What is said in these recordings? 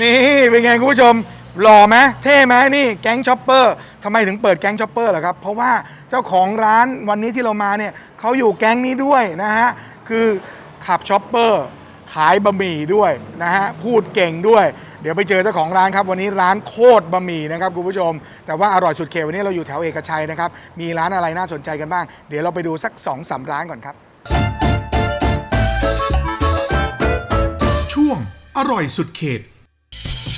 นี่เป็นไงคุณผู้ชมหล่อไหมเท่ไหมนี่แก๊งช็อปเปอร์ทำไมถึงเปิดแก๊งช็อปเปอร์ล่ะครับ เพราะว่าเจ้าของร้านวันนี้ที่เรามาเนี่ยเขาอยู่แก๊งนี้ด้วยนะฮะ คือขับช็อปเปอร์ขายบะหมี่ด้วยนะฮะ พูดเก่งด้วย เดี๋ยวไปเจอเจ้าของร้านครับ วันนี้ร้านโคตรบะหมี่นะครับคุณผู้ชม แต่ว่าอร่อยสุดเขตวันนี้เราอยู่แถวเอกชัยนะครับ มีร้านอะไรน่าสนใจกันบ้าง เดี๋ยวเราไปดูสัก2อสาร้านก่อนครับ ช่วงอร่อยสุดเขต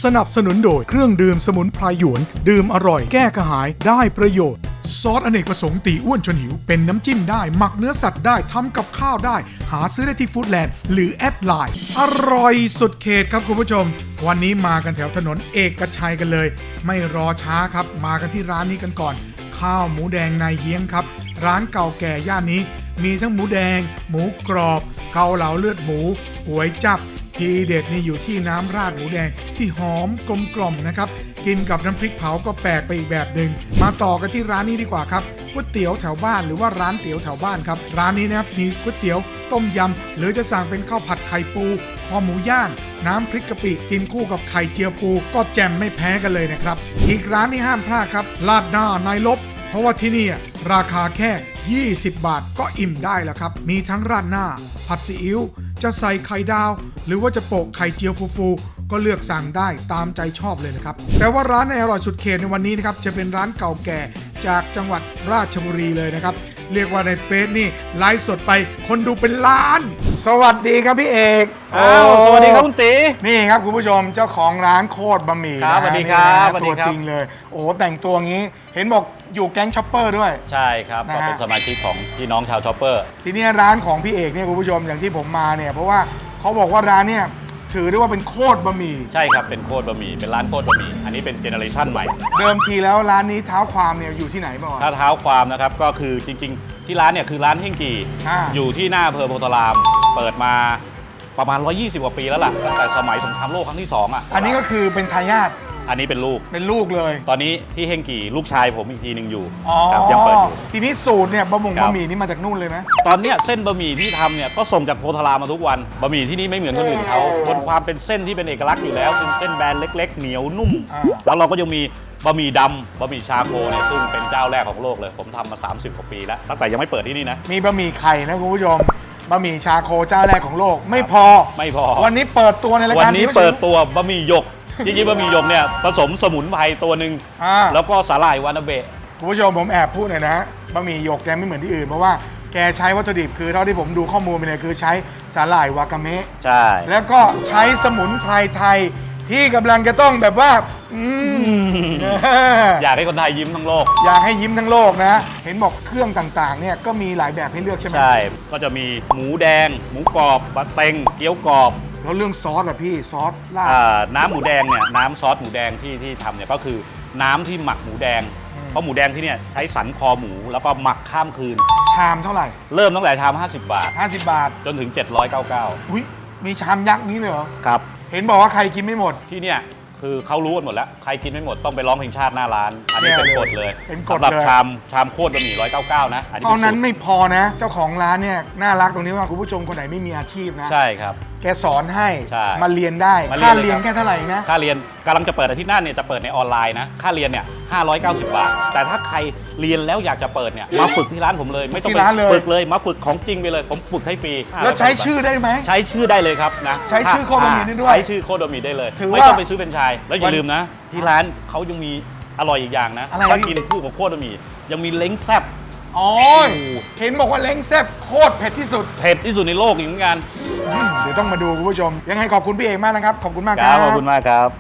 สนับสนุนโดยเครื่องดื่มสมุนไพรหยวน ดื่มอร่อยแก้กระหายได้ประโยชน์ ซอสอเนกประสงค์ตีอ้วนจนหิว เป็นน้ำจิ้มได้ หมักเนื้อสัตว์ได้ทำกับข้าวได้ หาซื้อได้ที่ฟู้ดแลนด์หรือแอดไลน์อร่อยสุดเขตครับคุณผู้ชม วันนี้มากันแถวถนนเอกชัยกันเลย ไม่รอช้าครับมากันที่ร้านนี้กันก่อน ข้าวหมูแดงนายเฮียงครับ ร้านเก่าแก่ย่านนี้ มีทั้งหมูแดง หมูกรอบ เกาเหลาเลือดหมูก๋วยจับ ทีเด็ดนี่อยู่ที่น้ำราดหมูแดงที่หอมกลมกล่อมนะครับ กินกับน้ำพริกเผาก็แปลกไปอีกแบบหนึ่งมาต่อกันที่ร้านนี้ดีกว่าครับก๋วยเตี๋ยวแถวบ้านหรือว่าร้านเตี๋ยวแถวบ้านครับ ร้านนี้นะครับมีก๋วยเตี๋ยวต้มยำ หรือจะสั่งเป็นข้าวผัดไข่ปูคอหมูย่าง น้ำพริกกะปิกินคู่กับไข่เจียวปู ก็แจ่มไม่แพ้กันเลยนะครับ อีกร้านที่ห้ามพลาดครับลาดหน้านายลบ เพราะว่าที่นี่ราคาแค่ 20 บาทก็อิ่มได้แล้วครับ มีทั้งราดหน้า ผัดซีอิ๊ว จะใส่ไข่ดาว หรือว่าจะโปะไข่เจียวฟูๆก็เลือกสั่งได้ตามใจชอบเลยนะครับ แต่ว่าร้านในอร่อยสุดเขตในวันนี้นะครับจะเป็นร้านเก่าแก่จากจังหวัดราชบุรีเลยนะครับ เรียกว่าในเฟซนี่ไลฟ์สดไปคนดูเป็นล้าน สวัสดีครับพี่เอกอ้าวโอ้สวัสดีครับคุณตี นี่ครับคุณผู้ชมเจ้าของร้านโคตรบะหมี่ครับนะฮะสวัสดีครับนี่นะสวัสดีตัวครับ จริงเลย โอ้โหแต่งตัวงี้ เห็นบอกอยู่แก๊งช็อปเปอร์ด้วย ใช่ครับนะก็ฮะ เป็นสมาชิกของพี่น้องชาวชอปเปอร์ ทีเนี้ยร้านของพี่เอกเนี่ยคุณผู้ชมอย่างที่ผมมาเนี่ยเพราะว่าเขาบอกว่าร้านเนี่ย ถือได้ว่าเป็นโคตรบะหมี่ ใช่ครับ เป็นโคตรบะหมี่ เป็นร้านโคตรบะหมี่ อันนี้เป็นเจเนอเรชันใหม่ เดิมทีแล้วร้านนี้เท้าความเนี่ยอยู่ที่ไหนบ้าง ถ้าเท้าความนะครับ ก็คือจริง ๆ ที่ร้านเนี่ยคือร้านเฮงกีอ่า อยู่ที่หน้าอำเภอโพธาราม เปิดมาประมาณ 120 กว่าปีแล้วล่ะตั้งแต่สมัยสงครามโลกครั้งที่ 2 อะ อันนี้ก็คือเป็นทายาท อันนี้เป็นลูก เป็นลูกเลยตอนนี้ที่เฮงกีลูกชายผมอีกทีหนึ่งอยู่อ๋อครับยังเปิดอยู่ ทีนี้สูตรเนี่ยบะหมี่ครับ บะหมี่นี่มาจากนู่นเลยไหมตอนเนี้ยเส้นบะหมี่ที่ทำเนี่ยก็ส่งจากโพธารามมาทุกวันบะหมี่ที่นี่ไม่เหมือนคนอื่นเขาบนความเป็นเส้นที่เป็นเอกลักษณ์อยู่แล้วเป็นเส้นแบนเล็ก ๆ เหนียวนุ่ม อ่าแล้วเราก็ยังมีบะหมี่ดำบะหมี่ชาโคเนี่ยซึ่งเป็นเจ้าแรกของโลกเลย ผมทำมา 30กว่าปีแล้วตั้งแต่ยังไม่เปิดที่นี่นะ มีบะหมี่ไข่นะคุณผู้ชมบะหมี่ชาโคเจ้าแรกของโลกไม่พอ ไม่พอ วันนี้เปิดตัวในรายวันการนี้เปิดตัวบะหมี่หยก จริงๆบะหมี่หยกเนี่ยผสมสมุนไพรตัวหนึ่งอ่าแล้วก็สาหร่ายวานาเบะ คุณผู้ชมผมแอบพูดหน่อยนะบะหมี่หยกแกไม่เหมือนที่อื่นเพราะว่าแกใช้วัตถุดิบคือเท่าที่ผมดูข้อมูลไปเนี่ยคือใช้สาหร่ายวากาเมะ ใช่ แล้วก็ใช้สมุนไพรไทยที่กำลังจะต้องแบบว่า อืมอยากให้คนไทยยิ้มทั้งโลก อยากให้ยิ้มทั้งโลกนะ เห็นบอกเครื่องต่างๆ เนี่ยก็มีหลายแบบให้เลือกใช่ไหมใช่ ก็จะมีหมูแดง หมูกรอบบะเต็ง เกี๊ยวกรอบแล้วเรื่องซอสอะพี่ซอสลาด อ่าน้ำหมูแดงเนี่ยน้ำซอสหมูแดงที่ที่ทำเนี่ยก็คือน้ำที่หมักหมูแดง อืม เพราะหมูแดงที่เนี่ยใช้สันคอหมูแล้วก็หมักข้ามคืน ชามเท่าไหร่ เริ่มตั้งแต่ชาม50 บาท 50 บาท จนถึง 799 อุ้ยมีชามยักษ์นี้เลยเหรอ ครับ เห็นบอกว่าใครกินไม่หมด ที่เนี่ย คือเขารู้กันหมดแล้ว ใครกินไม่หมดต้องไปร้องเพลงชาติหน้าร้าน อันนี้เป็นกฎเลยเป็นกฎสำหรับเลยชามชามโคตรบะหมี่199นะ อันนี้เท่านั้นป็สูตรไม่พอนะ เจ้าของร้านเนี่ยน่ารักตรงนี้ว่าคุณผู้ชมคนไหนไม่มีอาชีพนะ ใช่ครับ แกสอนให้ใช่มาเรียนได้มาเรียนค่าเลยเรียนครับแค่เท่าไหร่นะ ค่าเรียนกำลังจะเปิดอาทิตย์หน้าเนี่ยจะเปิดในออนไลน์นะ ค่าเรียนเนี่ย590 บาท แต่ถ้าใครเรียนแล้วอยากจะเปิดเนี่ยมาฝึกที่ร้านผมเลย ไม่ต้องที่ไปร้านเลย ฝึกเลยมาฝึกของจริงไปเลย ผมฝึกให้ฟรีแล้วใช้590ชื่อได้ไหม ใช้ชื่อได้เลยครับนะใช้ชื่อโคโดมิได้ด้วยใช้ชื่อโคโดมิได้เลยถือไม่ว่าต้องไปซื้อเป็นไชายแล้วอย่าลืมนะ ที่ร้านเขายังมีอร่อยอีกอย่างนะอะไรถ้าพี่ กินคู่กับโคโดมิยังมีเล้งแซบ อ๋อเห็นบอกว่าเล้งแซ่บโคตรเผ็ดที่สุด เผ็ดที่สุดในโลกอีกเหมือนกันเดี๋ยวต้องมาดูคุณผู้ชม ยังไงขอบคุณพี่เอกมากนะครับ ขอบคุณมากครับขอบคุณมากครับ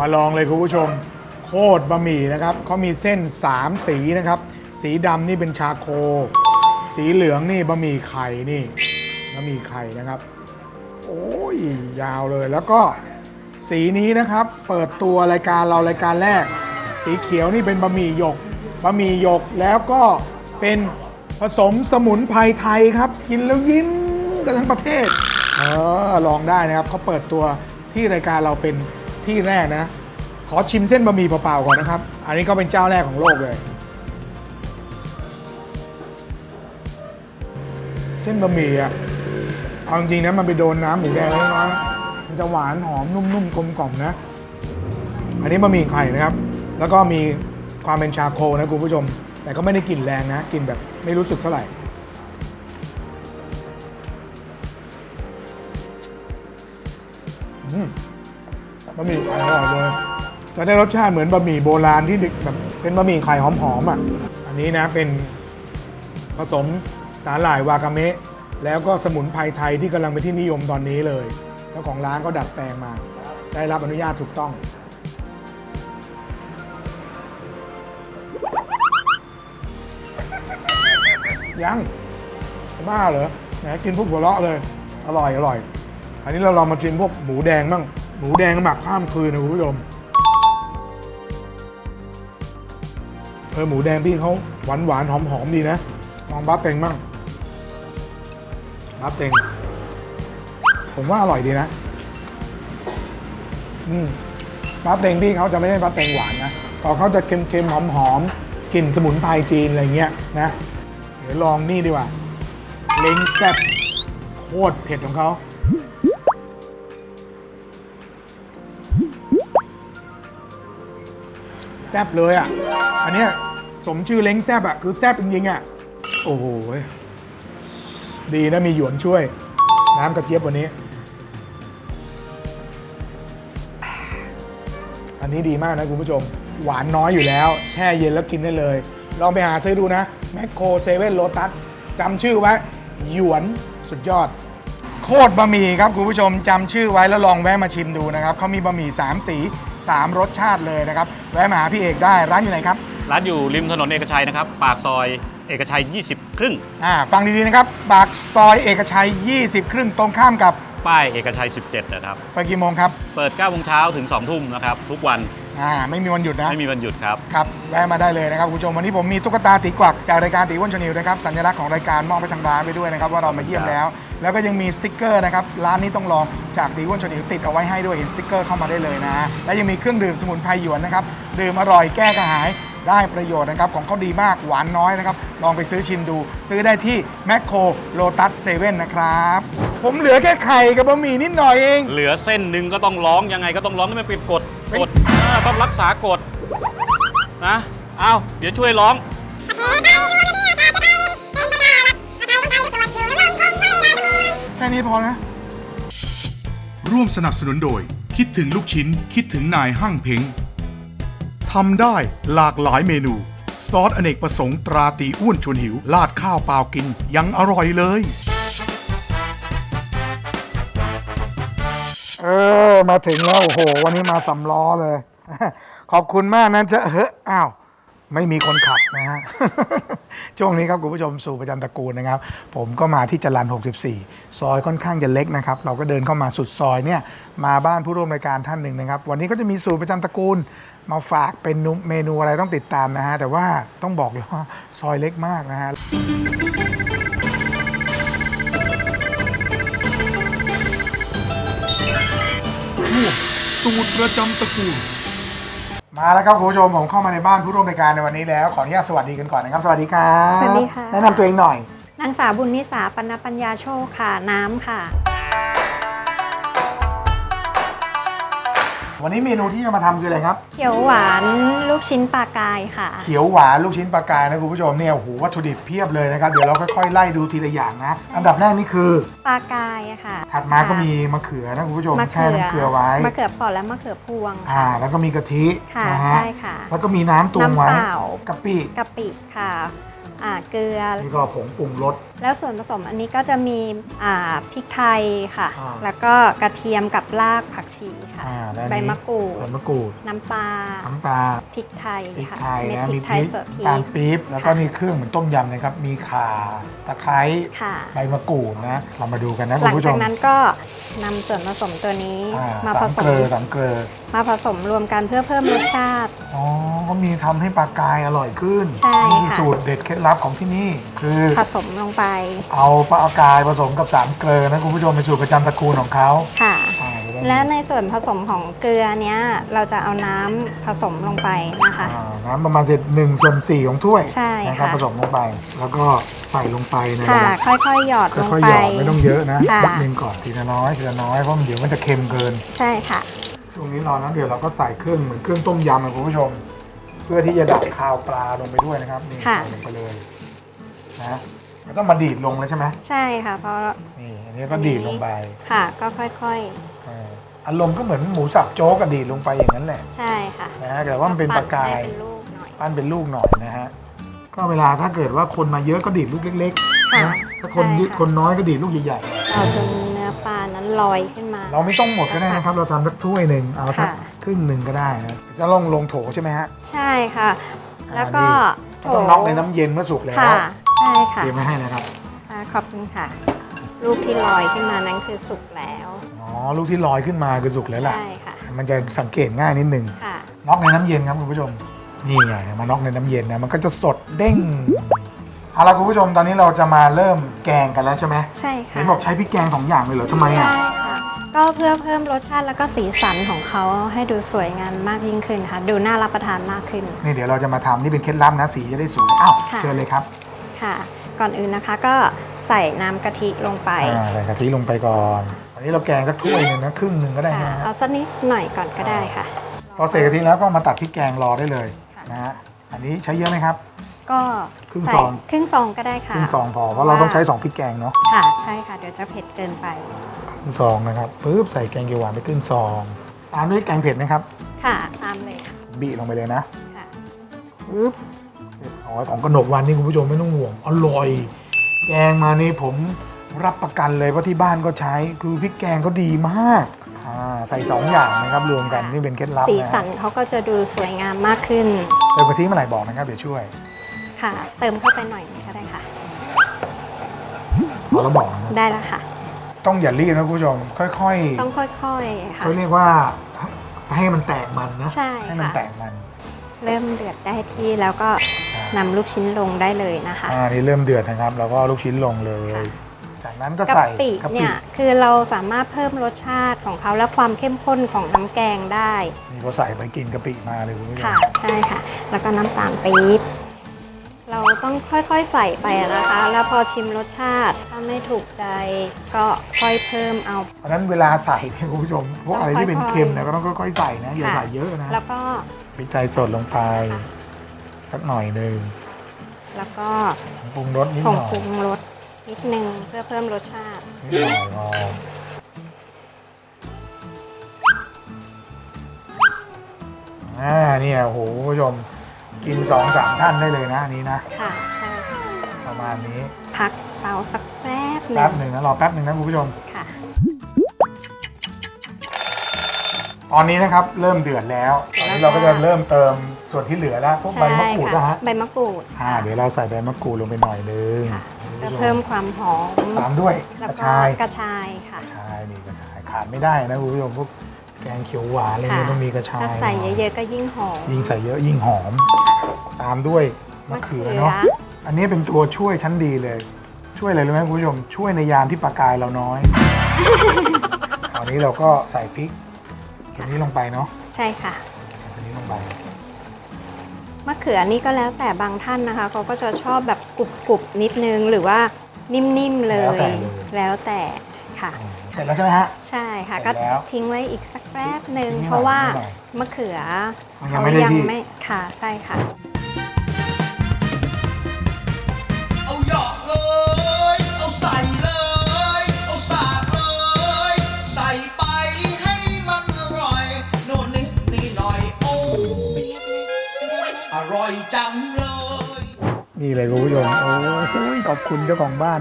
มาลองเลยคุณผู้ชม ตรบะหมี่นะครับเขามีเส้น 3 สีนะครับ สีดำนี่เป็นชาโค สีเหลืองนี่บะหมี่ไข่นี่บะหมี่ไข่นะครับ โอ้ยยาวเลยแล้วก็สีนี้นะครับ เปิดตัวรายการเรารายการแรก สีเขียวนี่เป็นบะหมี่หยกบะหมี่หยกแล้วก็เป็นผสมสมุนไพรไทยครับ กินแล้วยิ้มกันทั้งประเทศเออลองได้นะครับเขาเปิดตัวที่รายการเราเป็นที่แรกนะ ขอชิมเส้นบะหมี่เปล่าๆก่อนนะครับ อันนี้ก็เป็นเจ้าแรกของโลกเลย เส้นบะหมี่อะ เอาจริงๆนะมันไปโดนน้ำหมูแดงแล้วนะมันจะหวานหอมนุ่มๆกลมกล่อมนะ อันนี้บะหมี่ไข่นะครับ แล้วก็มีความเป็นชาโคนะคุณผู้ชม แต่ก็ไม่ได้กลิ่นแรงนะกลิ่นแบบไม่รู้สึกเท่าไหร่บะหมี่ไข่อร่อยเลย จะได้รสชาติเหมือนบะหมี่โบราณที่แบบเป็นบะหมี่ไข่หอมๆอะ อันนี้นะเป็นผสมสาหร่ายวากาเมะแล้วก็สมุนไพรไทยที่กำลังเป็นที่นิยมตอนนี้เลย เจ้าของร้านก็ดัดแปลงมา ได้รับอนุญาตถูกต้อง ยังบ้าเหรอแหมกินพวกหัวเราะเลย อร่อยอร่อย อันนี้เราลองมากินพวกหมูแดงบ้าง หมูแดงหมักข้ามคืนนะคุณผู้ชม เออหมูแดงพี่เขาหวานหวานหอมหอมดีนะลองบัฟเต็งบ้างบัฟเต็งผมว่าอร่อยดีนะ อืมบัฟเต็งพี่เขาจะไม่ได้บัฟเต็งหวานนะแต่เขาจะเค็มๆหอมๆกลิ่นสมุนไพรจีนอะไรเงี้ยนะเดี๋ยวลองนี่ดีกว่าเล้งแซ่บโคตรเผ็ดของเขาแซ่บเลยอะ อันเนี้ย สมชื่อเล้งแซบอะคือแซบจริงๆอะโอ้โหดีนะมีหยวนช่วย น้ำกระเจี๊ยบวันนี้ อันนี้ดีมากนะคุณผู้ชม หวานน้อยอยู่แล้ว แช่เย็นแล้วกินได้เลย ลองไปหาซื้อดูนะแมคโครเซเว่นโลตัสจำชื่อไว้ หยวนสุดยอด โคตรบะหมี่ครับคุณผู้ชมจำชื่อไว้แล้วลองแวะมาชิมดูนะครับเขามีบะหมี่3 สี 3 รสชาติเลยนะครับ แวะมาหาพี่เอกได้ร้านอยู่ไหนครับ ร้านอยู่ริมถนนเอกชัยนะครับ ปากซอยเอกชัย 20 ครึ่ง อ่าฟังดีๆนะครับปากซอยเอกชัย 20 ครึ่งตรงข้ามกับป้ายเอกชัย 17 นะครับ ไปกี่โมงครับเปิด9โมงเช้าถึง 2 ทุ่มนะครับ ทุกวันอ่าไม่มีวันหยุดนะไม่มีวันหยุดครับ ครับแวะมาได้เลยนะครับคุณผู้ชมวันนี้ผมมีตุ๊กตาตีกวักจากรายการตีอ้วนชวนิวนะครับสัญลักษณ์ของรายการมอบไปทางร้านไปด้วยนะครับว่าเรามาเยี่ยมแล้ว แล้วก็ยังมีสติกเกอร์นะครับร้านนี้ต้องลองจากตีอ้วนชวนิวติดเอาไว้ให้ด้วยเห็นสติกเกอร์เข้ามาได้เลยนะฮะและยังมีเครื่องดื่มสมุนไพรหยวนนะครับดื่มอร่อยแก้กระหาย ได้ประโยชน์นะครับของเขาดีมากหวานน้อยนะครับลองไปซื้อชิมดู ซื้อได้ที่แมคโครโลตัสเซเว่นนะครับ ผมเหลือแค่ไข่กับบะหมี่นิดหน่อยเอง เหลือเส้นหนึ่งก็ต้องร้องยังไงก็ต้องร้องให้มันเป็นกฎเป็นกฎอ่าต้องรักษากฎนะเอาเดี๋ยวช่วยร้อง แค่นี้พอนะ ร่วมสนับสนุนโดย คิดถึงลูกชิ้น คิดถึงนายหั่งเพ้ง ทำได้หลากหลายเมนู ซอสอเนกประสงค์ตราตีอ้วนชวนหิวลาดข้าวเปล่ากินยังอร่อยเลย เออ มาถึงแล้ว โอ้โห วันนี้มาสำล้อเลย ขอบคุณมากนะจะเฮ้ออ้าว ไม่มีคนขับนะฮะ ช่วงนี้ครับคุณผู้ชมสู่ประจันตระกูลนะครับ ผมก็มาที่จรัน64 ซอยค่อนข้างจะเล็กนะครับ เราก็เดินเข้ามาสุดซอยเนี่ย มาบ้านผู้ร่วมรายการท่านหนึ่งนะครับ วันนี้ก็จะมีสูตรประจำตระกูล มาฝากเป็นเมนูอะไรต้องติดตามนะฮะ แต่ว่าต้องบอกเลยว่าซอยเล็กมากนะฮะช่วงสูตรประจำตระกูล มาแล้วครับคุณผู้ชมผมเข้ามาในบ้านผู้ร่วมรายการในวันนี้แล้วขออนุญาตสวัสดีกันก่อนนะครับ สวัสดีครับสวัสดีค่ะ แนะนำตัวเองหน่อย นางสาวบุญนิสาปัณปัญญาโชคค่ะ น้ำค่ะ วันนี้เมนูที่จะมาทำคืออะไรครับ เขียวหวานลูกชิ้นปลากายค่ะ เขียวหวานลูกชิ้นปลากายนะคุณผู้ชมเนี่ยโอ้โหวัตถุดิบเพียบเลยนะครับ เดี๋ยวเราค่อยๆไล่ดูทีละอย่างนะ อันดับแรกนี่คือ ปลากายอะค่ะถัดมาก็มีมะเขือนะคุณผู้ชมมะแช่เขือน้ำเกลือไว้มะเขือเปอดและมะเขือพวงอ่า แล้วก็มีกะทิค่ะนะฮะใช่ค่ะ แล้วก็มีน้ำตวงไว้น้ำเปล่า กะปิกะปิค่ะ อ่าเกลือ นี่ก็ผงปรุงรส แล้วส่วนผสมอันนี้ก็จะมีอ่าพริกไทยค่ะ อ่าแล้วก็กระเทียมกับรากผักชีค่ะ อ่าและอันใบนี้มะกรูด ใบมะกรูดน้ำปลาน้ำปลาพริกไทยพริกค่ะไทยเม็ดนะพริมีกพไทริยกสดพริตาลกปี๊บแล้วก็ค่ะนี่เครื่องเหมือนต้มยำนะครับ มีข่าตะไคร้ค่ะ ใบมะกรูดนะ เรามาดูกันนะหคุณลังผู้ชจากมนั้นก็นำส่วนผสมตัวนี้อ่มาผสามสเกมลือสามเกลือมาผสมรวมกันเพื่อเพิ่มรสชาติ อ๋อ ก็มีทำให้ปลากายอร่อยขึ้น ใช่นี่คือค่ะ สูตรเด็ดเคล็ดลับของที่นี่ คือผสมลงไปเอาปลากายผสมกับสามเกลือนะคุณผู้ชมเป็นสูตรประจำตระกูลของเขาค่ะ อ่าเดี๋ยวได้และในส่วนผสมของเกลือเนี้ยเราจะเอาน้ำผสมลงไปนะคะ อ่าน้ำประมาณเศษหนึ่งส่วนสี่ของถ้วยใช่นะครับค่ะ ผสมลงไป แล้วก็ใส่ลงไปในค่ะ ระดับค่อยๆ หยอดลงค่อยๆไป หยอดไม่ต้องเยอะนะค่ะ นิดนึงก่อนทีละน้อยทีละน้อยเพราะมันเดี๋ยวมันจะเค็มเกิน ใช่ค่ะ ช่วงนี้รอน้ำเดือดเราก็ใส่เครื่องเหมือนเครื่องต้มยำนะคุณผู้ชม เพื่อที่จะดับคาวปลาลงไปด้วยนะครับนี่ค่ะ ใส่ลงไปเลยนะแล้วต้องมาดีดลงแล้วใช่ไหมใช่ค่ะ เพราะนี่อันนี้ก็ดีดลงไปค่ะ ก็ค่อยเอออารมณ์ก็เหมือนหมูสับโจ๊กกระดีดลงไปอย่างนั้นแหละๆ ใช่ค่ะนะฮะแต่ว่ามันเป็นปลากาย ให้เป็นลูกหน่อย ปั้นเป็นลูกหน่อยนะฮะ ก็เวลาถ้าเกิดว่าคนมาเยอะก็ดีดลูกเล็กๆค่ะนะถ้าคนใช่ค่ะ คนน้อยก็ดีดลูกใหญ่เอาจนเนื้อปลานั้นลอยขึ้นมา ๆ เราไม่ต้องหมดก็ได้นะครับ เราทำสักถ้วยหนึ่งเอาสัก ค่ะ ครึ่งหนึ่งก็ได้นะจะลงลงโถใช่ไหมฮะใช่ค่ะ แล้วก็ก็ต้องน็อกในน้ำเย็นเมื่อสุกแล้วค่ะใช่ค่ะเตรียมไว้ให้นะครับอ่าขอบคุณค่ะ ลูกที่ลอยขึ้นมานั้นคือสุกแล้วอ๋อลูกที่ลอยขึ้นมาคือสุกแล้วล่ะ ใช่ค่ะมันจะสังเกตง่ายนิดนึงค่ะ น็อกในน้ำเย็นครับคุณผู้ชมนี่ไงมาน็อกในน้ำเย็นนะมันก็จะสดเด้งเอาละคุณผู้ชมตอนนี้เราจะมาเริ่มแกงกันแล้วใช่ไหมใช่ค่ะเห็นบอกใช้พริกแกงสองอย่างเลยเหรอทำไมอะ ใช่ค่ะ ก็เพื่อเพิ่มรสชาติแล้วก็สีสันของเขาให้ดูสวยงามมากยิ่งขึ้นค่ะ ดูน่ารับประทานมากขึ้น นี่เดี๋ยวเราจะมาทำนี่เป็นเคล็ดลับนะสีจะได้สวยอ้าวค่ะ เชิญเลยครับค่ะ ก่อนอื่นนะคะก็ใส่น้ำกะทิลงไปอ่าใส่กะทิลงไปก่อนอันนี้เราแกงสักถ้วยหนึ่งนะครึ่งหนึ่งก็ได้ค่ะนะฮะเอาสักนิดหน่อยก่อนก็ได้ค่ะ พอใส่กะทิแล้วก็มาตัดพริกแกงรอได้เลยนะฮะอันนี้ใช้เยอะไหมครับ ก็ครึ่งใส่ซอง ครึ่งซองก็ได้คค่ะ รึ่งซองพอเพราะเราต้องใช้สองพริกแกงเนาะค่ะใช่ค่ะ เดี๋ยวจะเผ็ดเกินไปครึ่ งซองนะครับปุ๊บใส่แกงเขียวหวานไปครึ่งซองตามด้วยแกงเผ็ดนะครับค่ะตามเลยค่ะบีลงไปเลยนะค่ะปุ๊บอ๋อของกนกวันนี่คุณผู้ชมไม่ต้องห่วงอร่อยแกงมานี่ผมรับประกันเลยว่าที่บ้านก็ใช้คือพริกแกงเขาดีมากอ่าใส่สองอย่างนะครับรวมกันนี่เป็นเคล็ดลับสีนะสันเขาก็จะดูสวยงามมากขึ้นเติมกะทิเมื่อไหร่บอกนะครับเดี๋ยวช่วยค่ะ เติมเข้าไปหน่อยนึงก็ได้ค่ะ พอแล้วบอกนะได้แล้วค่ะ ต้องอย่ารีบนะคุณผู้ชม ค่อยๆต้องค่อยๆค่ะ เขาเรียกว่าให้มันแตกมันนะใช่ให้มันค่ะ แตกมันเริ่มเดือดได้ที่แล้วก็นำลูกชิ้นลงได้เลยนะคะ อ่านี่เริ่มเดือดนะครับ แล้วก็ลูกชิ้นลงเลย ค่ะ จากนั้นก็กะใส่ปิเนี่ยคือเราสามารถเพิ่มรสชาติของเขาและความเข้มข้นของน้ำแกงได้นี่ก็ใส่ไปกินกะปิมาเลยคุณผู้ชมค่ะ ใช่ค่ะ แล้วก็น้ำตาลปี๊บ เราต้องค่อยๆใส่ไปนะคะ แล้วพอชิมรสชาติ ถ้าไม่ถูกใจก็ค่อยเพิ่มเอา เพราะฉะนั้นเวลาใส่เนี่ยคุณผู้ชมพวกอะไรที่เป็นค่อยๆเค็มเนี่ยก็ต้องค่อยๆใส่นะอย่าค่ะ ใส่เยอะนะแล้วก็พริกไทยสดลงไป สักหน่อยหนึ่งแล้วก็ปรุงรสนิดผหงน่อยปรุงรสนิดนึงเพื่อเพิ่มรสชาติ นิดหน่อยพออ่าเนี่ยโอ้โหคุณผู้ชม กินสองสามท่านได้เลยนะอันนี้นะ ค่ะใช่ค่ะประมาณนี้พักเตาสักแป๊บหนึแป๊บงหนึ่งนะรอแป๊บหนึ่งนะคุณผู้ชม ค่ะ ตอนนี้นะครับเริ่มเดือดแล้วตอนนี้เราก็จะเริ่มเติมส่วนที่เหลือแล้วพวกใบมะกรูดใช่นะค่ะฮะใบมะกรูดอ่าเดี๋ยวเราใส่ใบมะกรูดลงไปหน่อยนึงค่ะเพื่อเพิ่มความหอมตามด้วยแล้วกระก็ชายกระชายค่ะ กระชายนี่กระชายขาดไม่ได้นะคุณผู้ชมพวกแกงเขียวหวานอะไรค่ะเงี้ยต้องมีกระชายถ้าใส่เยอะๆก็ยิ่งหอมยิ่งใส่เยอะยิ่งหอม ตามด้วยมะเขือเนาะอันนี้เป็นตัวช่วยชั้นดีเลย ช่วยอะไรรู้ไหมคุณผู้ชมช่วยในยามที่ปลากายเราน้อยคราวนี้เราก็ใส่พริกตัวนี้ลงไปเนาะใช่ค่ะ ตัวนี้ลงไป มะเขือนี่ก็แล้วแต่บางท่านนะคะเขาก็จะชอบแบบกรุบๆนิดนึงหรือว่านิ่มๆเลย แล้วแต่ ค่ะ เสร็จแล้วใช่ไหมฮะ ใช่ค่ะเสร็ก็จแล้วทิ้งไว้อีกสักแป๊บหนึ่งทิ้งไว้เพราะว่าหน่อยมะเขือมันยังไม่ได้ที่ไม่ค่ะใช่ค่ะ เอาหยอกเลยเอาใส่เลย เอาสาดเลย ใส่ไปให้มันอร่อย โน่นนิดนี่หน่อย โอ้ยอร่อยจังเลย นี่เลยคุณผู้ชมโอ้ยขอบคุณเจ้าของบ้าน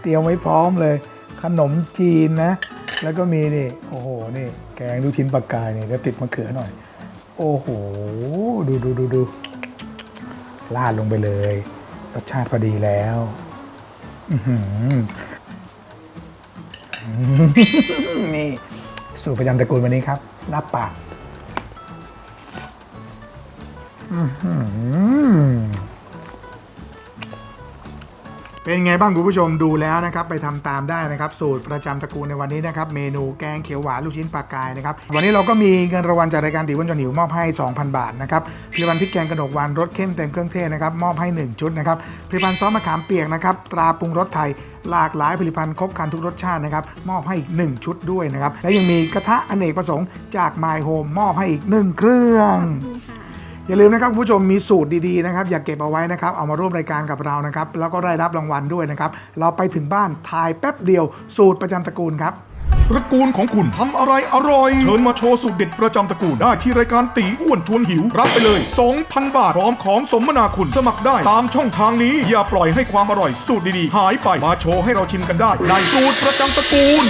เตรียมไว้พร้อมเลย ขนมจีนนะ แล้วก็มีนี่ โอ้โห นี่ แกงลูกชิ้นปลากายนี่จะติดมะเขือหน่อย โอ้โห ดูดูดูดูลาดลงไปเลย รสชาติพอดีแล้ว นี่ สูตรประจำตระกูลวันนี้ครับลาบปาก อื เป็นไงบ้างคุณผู้ชมดูแล้วนะครับไปทำตามได้นะครับ สูตรประจำตระกูลในวันนี้นะครับ เมนูแกงเขียวหวานลูกชิ้นปลากายนะครับ วันนี้เราก็มีเงินรางวัลจากรายการตีวันจนหิวมอบให้ 2,000 บาทนะครับผลิตภัณฑ์พริกแกงกระดกวานรสเข้มเต็มเครื่องเทศนะครับมอบให้ 1 ชุดนะครับผลิตภัณฑ์ซอสมะขามเปียกนะครับตราปรุงรสไทยหลากหลายผลิตภัณฑ์ครบครันทุกรสชาตินะครับมอบให้อีก 1 ชุดด้วยนะครับและยังมีกระทะอเนกประสงค์จาก My Home มอบให้อีก 1 เครื่อง อย่าลืมนะครับคุณผู้ชมมีสูตรดีๆนะครับอย่าเก็บเอาไว้นะครับเอามาร่วมรายการกับเรานะครับแล้วก็ได้รับรางวัลด้วยนะครับเราไปถึงบ้านถ่ายแป๊บเดียว สูตรประจำตระกูลครับ ตระกูลของคุณทำอะไรอร่อย เชิญมาโชว์สูตรเด็ดประจำตระกูลได้ที่รายการตีอ้วนชวนหิว รับไปเลย 2,000 บาทพร้อมของสมนาคุณสมัครได้ตามช่องทางนี้ อย่าปล่อยให้ความอร่อยสูตรดีๆ หายไปมาโชว์ให้เราชิมกันได้ ในสูตรประจำตระกูล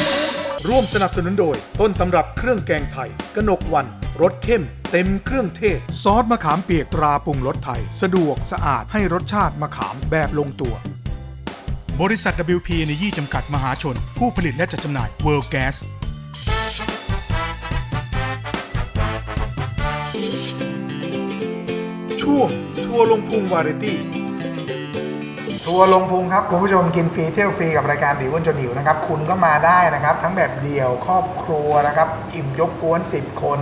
ร่วมสนับสนุนโดย ต้นตำรับเครื่องแกงไทยกนกวันรสเข้ม เต็มเครื่องเทศ ซอสมะขามเปียกตราปรุงรสไทย สะดวกสะอาดให้รสชาติมะขามแบบลงตัว บริษัท WP ในยี่จำกัดมหาชน ผู้ผลิตและจัดจำหน่าย World Gas ช่วงทัวร์ลงพุงวาไรตี้ ทัวร์ลงพุงครับ คุณผู้ชมกินฟรีเที่ยวฟรีกับรายการดีอ้วนจนหิวนะครับ คุณก็มาได้นะครับ ทั้งแบบเดี่ยวครอบครัวนะครับ อิ่มยกกวน 10 คน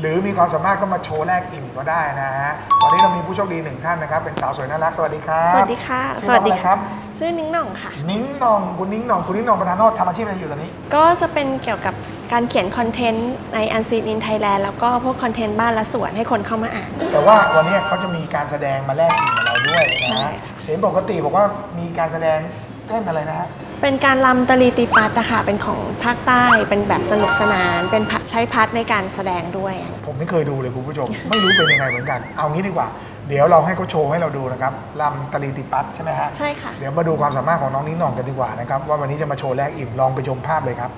หรือมีความสามารถก็มาโชว์แรกอิ่มก็ได้นะฮะวันนี้เรามีผู้โชคดีหนึ่งท่านนะครับ เป็นสาวสวยน่ารักสวัสดีครับสวัสดีค่ะชื่อน้องอะไรครับ ชื่อนิ้งหน่องค่ะ นิ้งหนองคุณนิ้งหนองคุณนิ้งหนองประธานโทษทำอาชีพอะไรอยู่ตอนนี้ ก็จะเป็นเกี่ยวกับการเขียนคอนเทนต์ใน Unseen in Thailand แล้วก็พวกคอนเทนต์บ้านและสวนให้คนเข้ามาอ่าน แต่ว่าวันนี้เขาจะมีการแสดงมาแลกอิ่มกับเราด้วยนะฮะเห็นปกติบอกว่ามีการแสดง เต้นอะไรนะฮะเป็นการลำตะลีตีปัดอะค่ะเป็นของภาคใต้เป็นแบบสนุกสนาน เป็นพะใช้พัดในการแสดงด้วยอะผมไม่เคยดูเลยคุณผู้ชม ไม่รู้เป็นยังไงเหมือนกัน เอางี้ดีกว่า เดี๋ยวเราให้เขาโชว์ให้เราดูนะครับลำตะลีติปัตใช่ไหมฮะใช่ค่ะ เดี๋ยวมาดูความสามารถของน้องนิ้งหน่องกันดีกว่านะครับว่าวันนี้จะมาโชว์แรกอิ่มลองไปชมภาพเลยครับ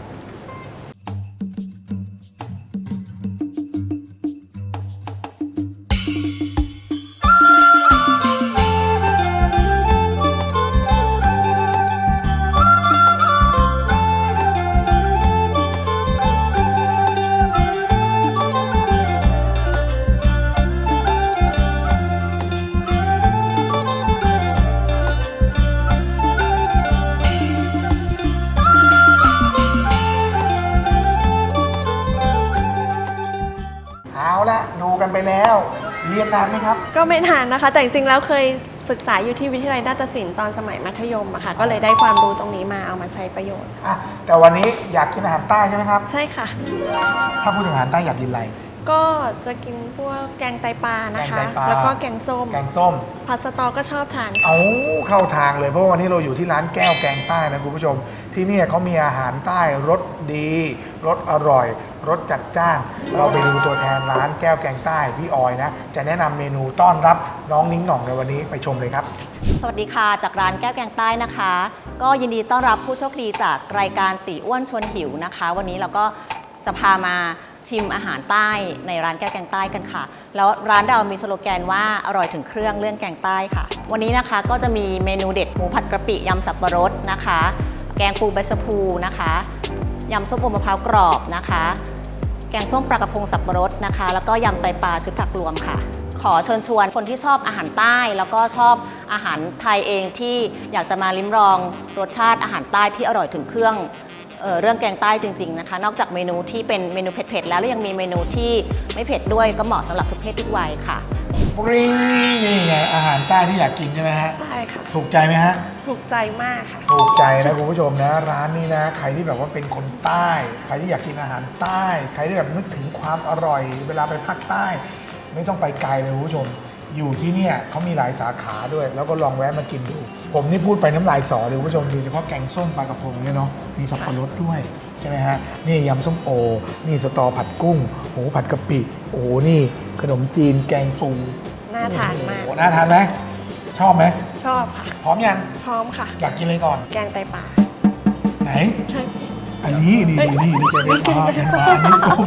เรียนนานไหมครับ ก็ไม่นานนะคะ แต่จริงๆแล้วเคยศึกษาอยู่ที่วิทยาลัยนาฏศิลป์ตอนสมัยมัธยมอะค่ะ ก็เลยได้ความรู้ตรงนี้มาเอามาใช้ประโยชน์ อะ แต่วันนี้อยากกินอาหารใต้ใช่ไหมครับ ใช่ค่ะ ถ้าพูดถึงอาหารใต้อยากกินอะไร ก็จะกินพวกแกงไตปลานะคะ แกงไตปลา แล้วก็แกงส้มแกงส้ม ผัดสตอก็ชอบทาน เอาเข้าทางเลยเพราะว่าวันนี้เราอยู่ที่ร้านแก้วแกงใต้นะคุณผู้ชม ที่เนี่ยเขามีอาหารใต้รสดี รสอร่อย รสจัดจ้าน เราไปดูตัวแทนร้านแก้วแกงใต้พี่ออยนะ จะแนะนำเมนูต้อนรับน้องนิ้งหน่องในวันนี้ไปชมเลยครับ สวัสดีค่ะ จากร้านแก้วแกงใต้นะคะ ก็ยินดีต้อนรับผู้โชคดีจากรายการตีอ้วนชวนหิวนะคะ วันนี้เราก็จะพามาชิมอาหารใต้ในร้านแก้วแกงใต้กันค่ะ แล้วร้านเรามีสโลแกนว่าอร่อยถึงเครื่องเรื่องแกงใต้ค่ะ วันนี้นะคะก็จะมีเมนูเด็ดหมูผัดกะปิยำสับปะรดนะคะ แกงปูใบชะพูนะคะ ยำส้มโอมะพร้าวกรอบนะคะ แกงส้มปลากระพงสับปะรดนะคะ แล้วก็ยำไตปลาชุดผักรวมค่ะ ขอเชิญชวนคนที่ชอบอาหารใต้ แล้วก็ชอบอาหารไทยเองที่อยากจะมาลิ้มลองรสชาติอาหารใต้ที่อร่อยถึงเครื่อง เอ่อเรื่องแกงใต้จริง ๆนะคะ นอกจากเมนูที่เป็นเมนูเผ็ดๆแล้วแล้วยังมีเมนูที่ไม่เผ็ดด้วยก็เหมาะสำหรับทุกเพศทุกวัยค่ะ ปริงนี่ไงอาหารใต้ที่อยากกินใช่ไหมฮะ ใช่ค่ะ ถูกใจไหมฮะ ถูกใจมากค่ะ ถูกใจนะคุณผู้ชมนะ ร้านนี้นะ ใครที่แบบว่าเป็นคนใต้ ใครที่อยากกินอาหารใต้ ใครที่แบบนึกถึงความอร่อย เวลาไปภาคใต้ ไม่ต้องไปไกลเลยคุณผู้ชม อยู่ที่เนี่ยเขามีหลายสาขาด้วย แล้วก็ลองแวะมากินดู ผมนี่พูดไปน้ำลายสอเลยคุณผู้ชมโดยเฉพาะแกงส้มปลากระพงเนี่ยเนาะมีสับปะรดด้วยใช่ไหมฮะนี่ยำส้มโอ นี่สตอผัดกุ้งหมูผัดกะปิโอ้โหนี่ขนมจีนแกงปูน่าทานมาก โอ้โหน่าทานไหมชอบไหมชอบค่ะ พร้อมยังพร้อมค่ะ อยากกินเลยก่อน แกงไตปลาไหน ใช่ อันนี้นี่นี่นี่นี่แกงปลาแกงปลาอันนี้ส้ม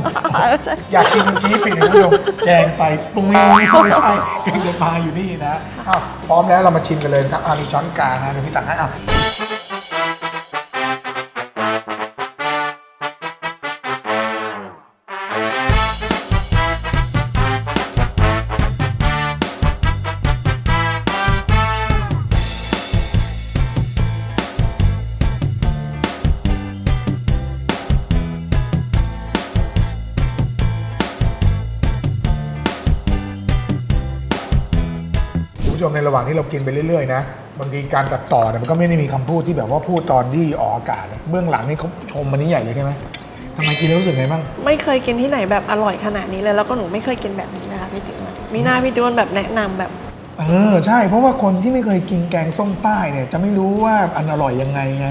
อยากกินชี้ปิดเลยนะโยมแกงไปปรุงไม่ไม่ใช่แกงปลาอยู่นี่นะอ้าวพร้อมแล้วเรามาชิมกันเลยนะครับอามีช้อนกลางนะเดี๋ยวพี่ตักให้อะางที่เรากินไปเรื่อยๆนะบางทีการตัดต่อเนี่ยมันก็ไม่ได้มีคำพูดที่แบบว่าพูดตอนที่ออกอากาศนะเบื้องหลังนี่เขาชมมันนี้ใหญ่เลยใช่ไหมทำไมกินแล้วรู้สึกไงบ้าง ไม่เคยกินที่ไหนแบบอร่อยขนาดนี้เลยแล้วก็หนูไม่เคยกินแบบนี้นะคะพี่ติ๋วมีหน้าพี่ด้วนแบบแนะนำแบบ เออใช่ เพราะว่าคนที่ไม่เคยกินแกงส้มใต้เนี่ยจะไม่รู้ว่าอันอร่อยยังไงไง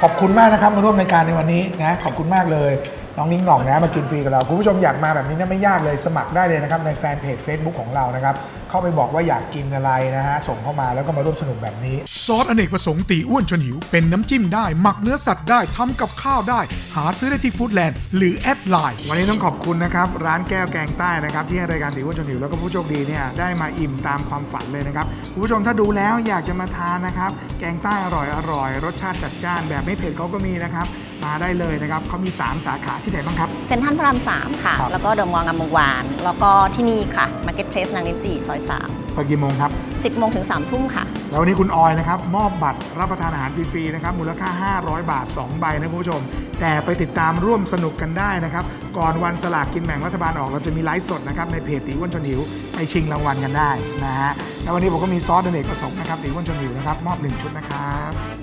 ขอบคุณมากนะครับมาร่วมรายการในวันนี้นะขอบคุณมากเลย น้องนิ้งหน่องนะมากินฟรีกับเรา คุณผู้ชมอยากมาแบบนี้นะไม่ยากเลยสมัครได้เลยนะครับในแฟนเพจ Facebook ของเรานะครับ เข้าไปบอกว่าอยากกินอะไรนะฮะส่งเข้ามาแล้วก็มาร่วมสนุกแบบนี้ ซอสอเนกประสงค์ตีอ้วนจนหิว เป็นน้ำจิ้มได้ หมักเนื้อสัตว์ได้ทำกับข้าวได้ หาซื้อได้ที่ฟู้ดแลนด์หรือแอดไลน์วันนี้ต้องขอบคุณนะครับร้านแก้วแกงใต้นะครับที่ให้รายการตีอ้วนจนหิวแล้วก็ผู้โชคดีเนี่ยได้มาอิ่มตามความฝันเลยนะครับคุณผู้ชมถ้าดูแล้วอยากจะมาทานนะครับแกงใต้อร่อยอร่อยรสชาติจัดจ้านแบบไม่เผ็ดเขาก็มีนะครับ มาได้เลยนะครับเขามี 3 สาขาที่ไหนบ้างครับ เซ็นทรัลพระราม3ค่ะ ครับ แล้วก็เดอะมอลล์งามวงวาน แล้วก็ที่นี่ค่ะ Market Place นางลิ้นจี่ซอย เปิดกี่โมงครับ 3 10โมงถึง3ทุ่มค่ะ แล้ววันนี้คุณออยนะครับ มอบบัตรรับประทานอาหารฟรีๆนะครับมูลค่า 500 บาท 2 ใบนะคุณผู้ชม แต่ไปติดตามร่วมสนุกกันได้นะครับ ก่อนวันสลากกินแบ่งรัฐบาลออกเราจะมีไลฟ์สดนะครับในเพจตีอ้วนชนหิวไปชิงรางวัลกันได้นะฮะแล้ววันนี้ผมก็มีซอสเดนเอกประสงค์นะครับตีอ้วนชนหิวนะครับมอบหนึ่งชุดนะครับ